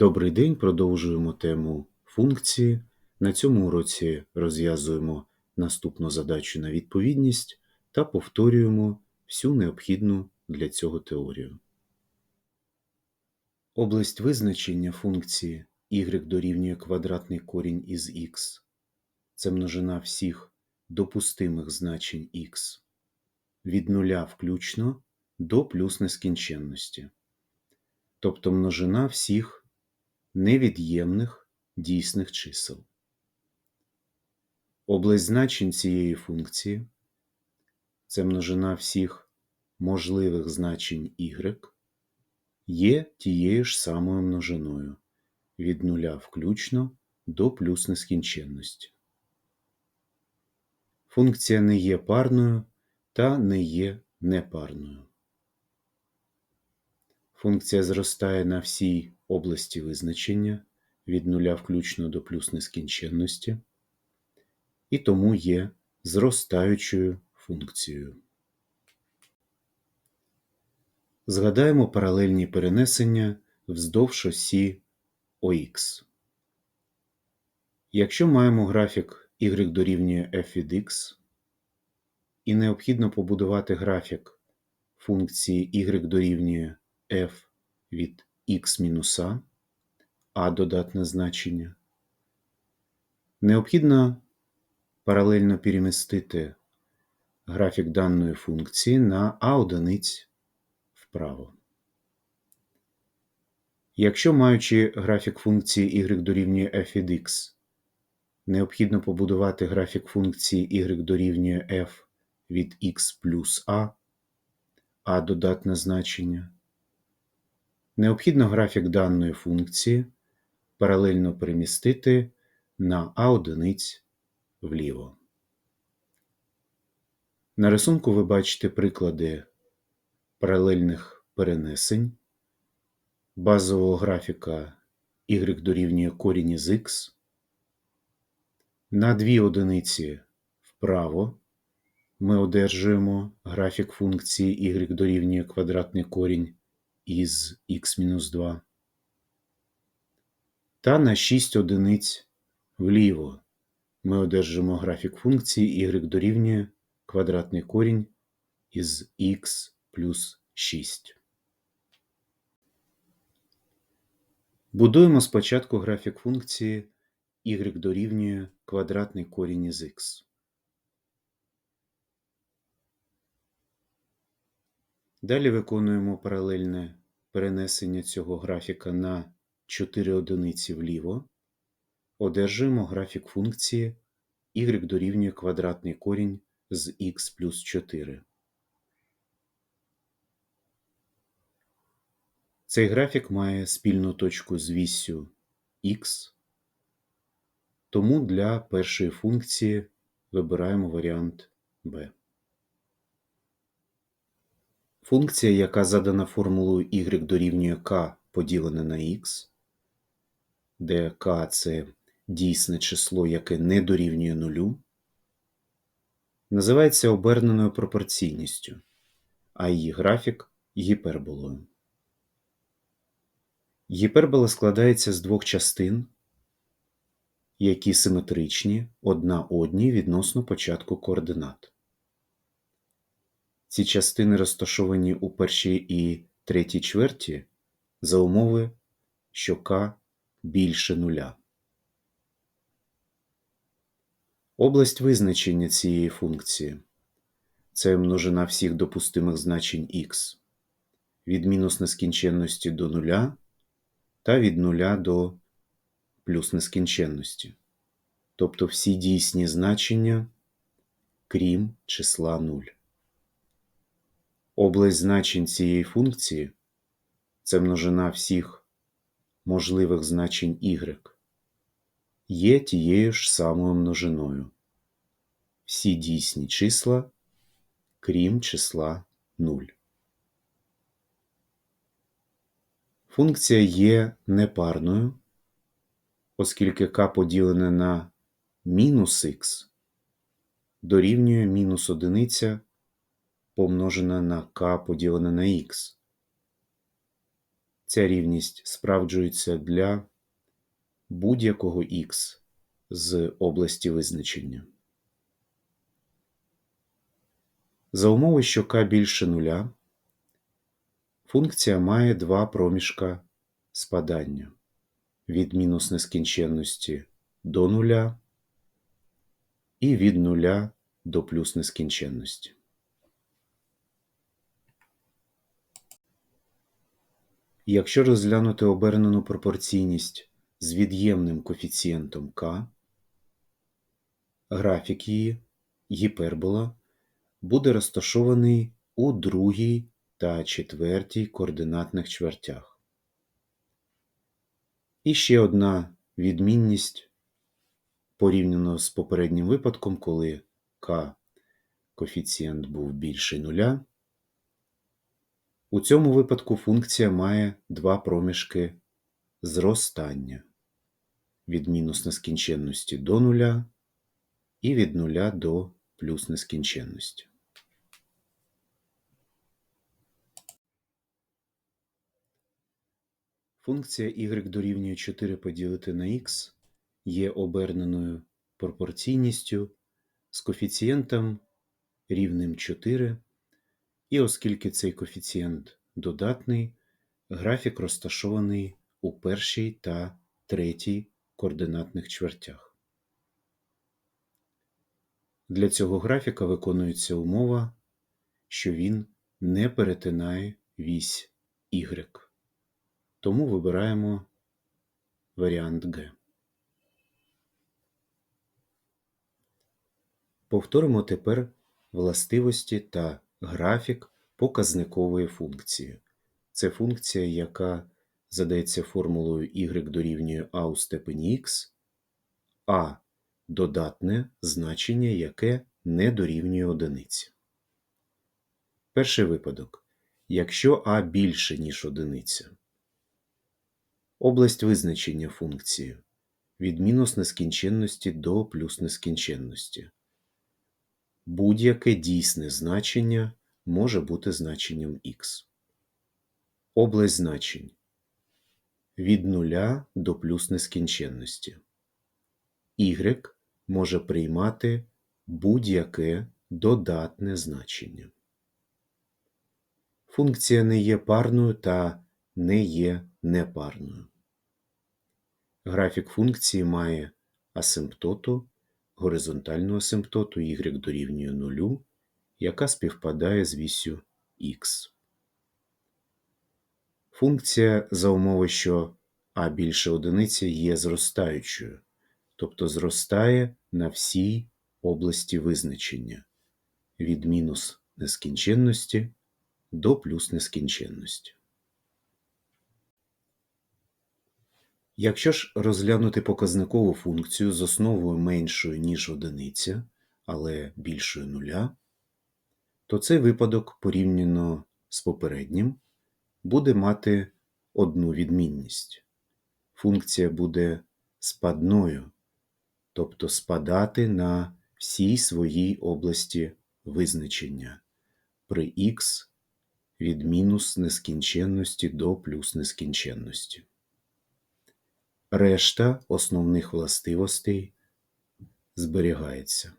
Добрий день, продовжуємо тему функції. На цьому уроці розв'язуємо наступну задачу на відповідність та повторюємо всю необхідну для цього теорію. Область визначення функції y дорівнює квадратний корінь із x. Це множина всіх допустимих значень x від нуля включно до плюс нескінченності, тобто множина всіх невід'ємних дійсних чисел. Область значень цієї функції це множина всіх можливих значень y є тією ж самою множиною від нуля включно до плюс нескінченності. Функція не є парною та не є непарною. Функція зростає на всій області визначення від нуля включно до плюс нескінченності і тому є зростаючою функцією. Згадаємо паралельні перенесення вздовж осі ОХ. Якщо маємо графік y дорівнює f від x і необхідно побудувати графік функції y дорівнює f від x мінус a, а додатне значення, необхідно паралельно перемістити графік даної функції на а одиниць вправо. Якщо маючи графік функції y дорівнює f від x, необхідно побудувати графік функції y дорівнює f від x плюс a, а додатне значення, необхідно графік даної функції паралельно перемістити на а одиниць вліво. На рисунку ви бачите приклади паралельних перенесень базового графіка y дорівнює корінь із x на дві одиниці вправо ми одержуємо графік функції y дорівнює квадратний корінь із x-2 та на 6 одиниць вліво ми одержимо графік функції y дорівнює квадратний корінь із x плюс 6. Будуємо спочатку графік функції y дорівнює квадратний корінь із x. Далі виконуємо паралельне перенесення цього графіка на 4 одиниці вліво. Одержуємо графік функції y дорівнює квадратний корінь з x плюс 4. Цей графік має спільну точку з віссю x, тому для першої функції вибираємо варіант b. Функція, яка задана формулою y дорівнює k поділене на x, де k – це дійсне число, яке не дорівнює нулю, називається оберненою пропорційністю, а її графік гіперболою. Гіпербола складається з двох частин, які симетричні одна одній відносно початку координат. Ці частини розташовані у першій і третій чверті за умови, що k більше нуля. Область визначення цієї функції це множина всіх допустимих значень x від мінус нескінченності до нуля та від нуля до плюс нескінченності, тобто всі дійсні значення, крім числа 0. Область значень цієї функції це множина всіх можливих значень y, є тією ж самою множиною. Всі дійсні числа, крім числа 0. Функція є непарною, оскільки k поділене на мінус х дорівнює мінус одиниця помножена на k поділене на х. Ця рівність справджується для будь-якого х з області визначення. За умови, що k більше нуля, функція має два проміжка спадання від мінус нескінченності до нуля і від нуля до плюс нескінченності. Якщо розглянути обернену пропорційність з від'ємним коефіцієнтом k, графік її, гіпербола, буде розташований у другій та четвертій координатних чвертях. І ще одна відмінність порівняно з попереднім випадком, коли k коефіцієнт був більший нуля. У цьому випадку функція має два проміжки зростання від мінус нескінченності до нуля і від нуля до плюс нескінченності. Функція y дорівнює 4 поділити на x є оберненою пропорційністю з коефіцієнтом рівним 4, і оскільки цей коефіцієнт додатний, графік розташований у першій та третій координатних чвертях. Для цього графіка виконується умова, що він не перетинає вісь y. Тому вибираємо варіант Г. Повторимо тепер властивості та графік показникової функції. Це функція, яка задається формулою y дорівнює а у степені х, а додатне значення, яке не дорівнює одиниці. Перший випадок. Якщо а більше, ніж одиниця. Область визначення функції від мінус нескінченності до плюс нескінченності. Будь-яке дійсне значення може бути значенням х. Область значень від нуля до плюс нескінченності. y може приймати будь-яке додатне значення. Функція не є парною та не є непарною. Графік функції має асимптоту, горизонтальну асимптоту y дорівнює нулю, яка співпадає з вісю х. Функція за умови, що а більше одиниці є зростаючою, тобто зростає на всій області визначення від мінус нескінченності до плюс нескінченності. Якщо ж розглянути показникову функцію з основою меншою, ніж одиниця, але більшою нуля, то цей випадок порівняно з попереднім буде мати одну відмінність. Функція буде спадною, тобто спадати на всій своїй області визначення при х від мінус нескінченності до плюс нескінченності. Решта основних властивостей зберігається.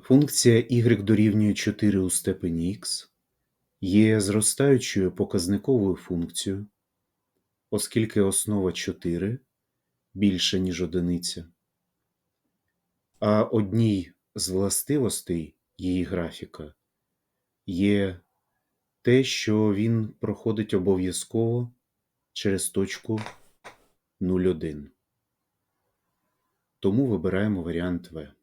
Функція y дорівнює 4 у степені х є зростаючою показниковою функцією, оскільки основа 4 більша, ніж одиниця, а одній з властивостей її графіка є те, що він проходить обов'язково через точку 0,1. Тому вибираємо варіант В.